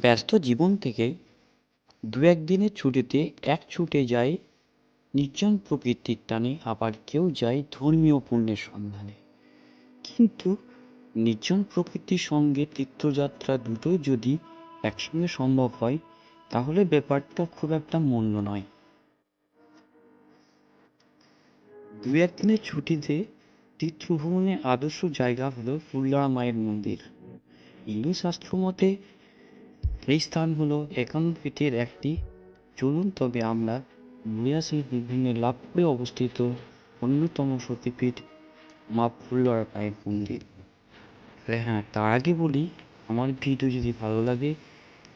ব্যস্ত জীবন থেকে দু এক দিনের ছুটিতে এক ছুটে যায় নির্জন প্রকৃতির টানে, আবার কেউ যায় ধর্মীয় পুণ্যের সন্ধানে। কিন্তু নির্জন প্রকৃতির সঙ্গে তীর্থযাত্রা দুটোই যদি একসঙ্গে সম্ভব হয়, তাহলে ব্যাপারটা খুব একটা মন্দ নয়। দু একদিনের ছুটিতে তীর্থভ্রমণের আদর্শ জায়গা হলো ফুল্লরা মায়ের মন্দির। হিন্দু শাস্ত্র মতে এই স্থান হলো পীঠের একটি চলুন তবে আমরা ঘুরে বিভিন্ন লাভ করে অবস্থিত অন্যতম সতীপীঠ মা মায়ের মন্দির হ্যাঁ তার আগে বলি, আমার ভিডিও যদি ভালো লাগে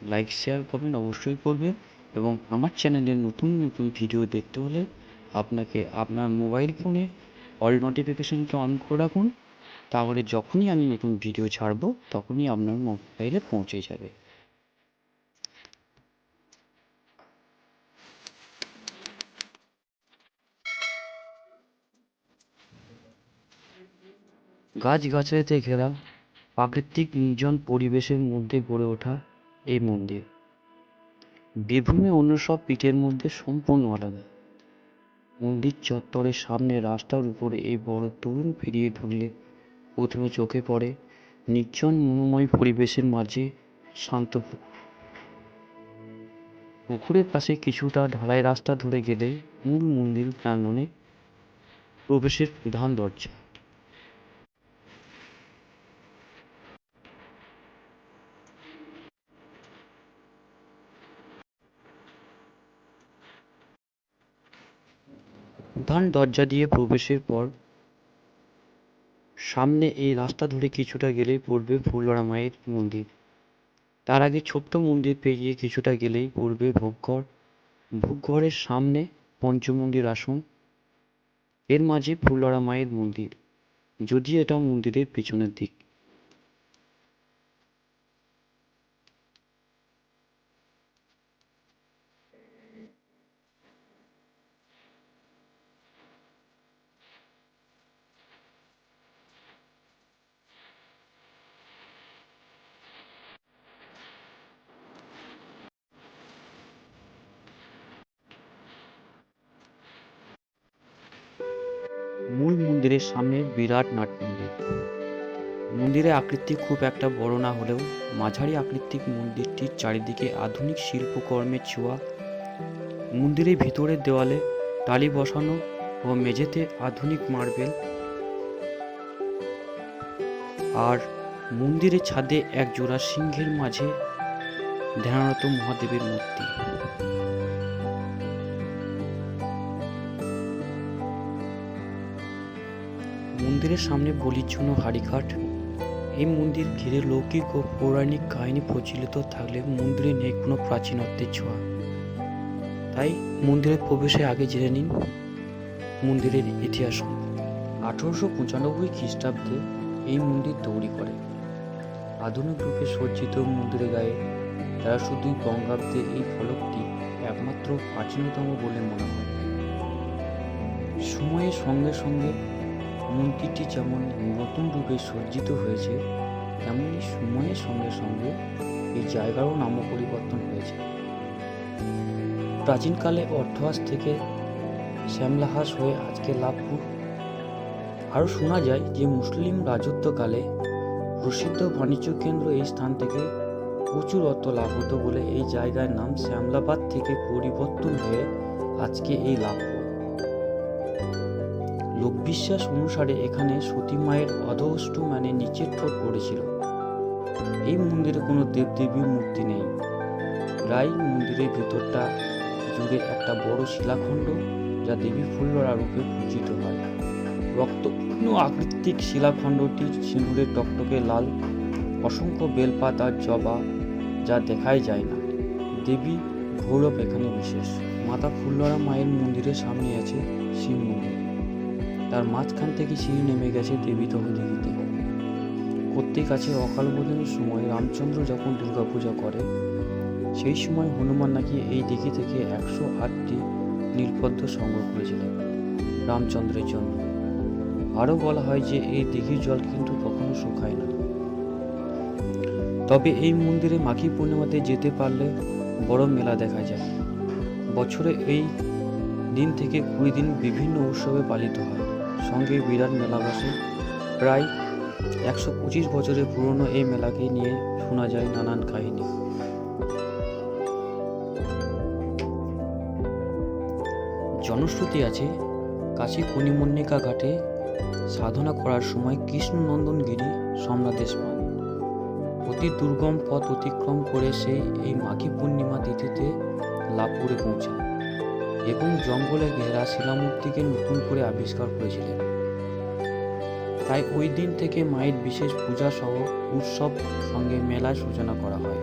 লাইক শেয়ার করবেন অবশ্যই করবেন এবং আমার চ্যানেলে নতুন নতুন ভিডিও দেখতে হলে আপনাকে আপনার মোবাইল ফোনে অল নোটিফিকেশনকে অন করে রাখুন। তাহলে যখনই আমি নতুন ভিডিও ছাড়বো, তখনই আপনার মোবাইলে পৌঁছে যাবে। গাছগাছালিতে ঘেরা প্রাকৃতিক নির্জন পরিবেশের মধ্যে গড়ে ওঠা এই মন্দির। বীরভূমে অন্য সব পীঠের মধ্যে সম্পূর্ণ আলাদা। মন্দির চত্বরের সামনে রাস্তার উপরে এই বড় তরুণ ফিরিয়ে ঢুকলে প্রথমে চোখে পড়ে নির্জন মনোময় পরিবেশের মাঝে শান্ত পুকুর পুকুরের পাশে কিছুটা ঢালাই রাস্তা ধরে গেলে মূল মন্দির প্রাঙ্গণে প্রবেশের প্রধান দরজা। প্রধান দরজা দিয়ে প্রবেশের পর সামনে এই রাস্তা ধরে কিছুটা গেলেই পড়বে ফুলরা মায়ের মন্দির। তার আগে ছোট্ট মন্দির পেরিয়ে কিছুটা গেলেই পড়বে ভোগঘর। ভোগঘরের সামনে পঞ্চমন্দির আসন। এর মাঝে ফুলরা মায়ের মন্দির। যদি এটা মন্দিরের পেছনের দিক মূল মন্দিরের সামনে বিরাট নাট মন্দির মন্দিরের আকৃতি খুব একটা বড় না হলেও মাঝারি আকৃতির মন্দিরটির চারিদিকে আধুনিক শিল্পকর্মের ছোঁয়া। মন্দিরের ভিতরের দেওয়ালে টালি বসানো ও মেঝেতে আধুনিক মার্বেল। আর মন্দিরের ছাদে এক জোড়া সিংহের মাঝে ধ্যানরত মহাদেবের মূর্তি। মন্দিরের সামনে বলির জন্য হাড়িঘাট। এই মন্দির ঘিরে লৌকিক ও পৌরাণিক কাহিনী প্রচলিত থাকলে মন্দিরে নেই কোনো প্রাচীনত্বের ছোঁয়া। তাই মন্দিরে প্রবেশে আগে জেনে নিন মন্দিরের ইতিহাস আঠারোশো পঁচানব্বই খ্রিস্টাব্দে এই মন্দির তৈরি করে। আধুনিক রূপে সজ্জিত মন্দিরের গায়ে তেরোশো দুই গঙ্গাব্দে এই ফলকটি একমাত্র প্রাচীনতম বলে মনে হয়। সময়ের সঙ্গে সঙ্গে মন্দিরটি যেমন নতুন রূপে সজ্জিত হয়েছে, তেমনি সময়ের সঙ্গে সঙ্গে এই জায়গারও নামও পরিবর্তন হয়েছে। প্রাচীনকালে অর্থহাস থেকে শ্যামলাহাস হয়ে আজকে লাভপুর। আরও শোনা যায় যে মুসলিম রাজত্বকালে প্রসিদ্ধ বাণিজ্য কেন্দ্র এই স্থান থেকে প্রচুর অর্থ লাভ হতো বলে এই জায়গার নাম শ্যামলাবাদ থেকে পরিবর্তন হয়ে আজকে এই লাভপুর। লোকবিশ্বাস অনুসারে এখানে সতী মায়ের অধষ্ট মানে নিচের ঠোঁট পড়েছিল। এই মন্দিরে কোনো দেবদেবীর মূর্তি নেই। প্রায় মন্দিরের ভেতরটা জুড়ে একটা বড় শিলাখণ্ড যা দেবী ফুল্লরা রূপে পূজিত হয়। রক্তপূর্ণ আকৃতিক শিলাখণ্ডটি সিঁদুরে টকটকে লাল, অসংখ্য বেলপাতা জবা যা দেখাই যায় না। দেবী ভৈরব এখানে বিশেষ। মাতা ফুল্লরা মায়ের মন্দিরের সামনে আছে শিব মন্দির। তার মাঝখান থেকে সিঁড়ি নেমে গেছে দেবী দিঘিতে প্রত্যেক আছে অকাল বোধনের সময় রামচন্দ্র যখন দুর্গাপূজা করে, সেই সময় হনুমান নাকি এই দিঘি থেকে একশো আটটি নীলপদ্ম সংগ্রহ করেছিলেন রামচন্দ্রের জন্য। আরও বলা হয় যে এই দিঘির জল কিন্তু কখনো শুকায় না। তবে এই মন্দিরে মাঘী পূর্ণিমাতে যেতে পারলে বড় মেলা দেখা যায়। বছরে এই দিন থেকে কুড়ি দিন বিভিন্ন উৎসবে পালিত হয়। সঙ্গে বিরাট মেলা বসে। প্রায় একশো পঁচিশ বছরের পুরনো এই মেলাকে নিয়ে শোনা যায় নানান কাহিনী। জনশ্রুতি আছে, কাশী কনিমন্নিকা ঘাটে সাধনা করার সময় কৃষ্ণনন্দন গিরি সম্রাদেশ পান অতি দুর্গম পথ অতিক্রম করে সেই এই মাঘী পূর্ণিমা তিথিতে লাভপুরে পৌঁছায়। এবং জঙ্গলে ঘেরা শিলামূর্তিকে নতুন করে আবিষ্কার করেছিলেন। তাই ওই দিন থেকে মায়ের বিশেষ পূজা সহ উৎসব সঙ্গে মেলার সূচনা করা হয়।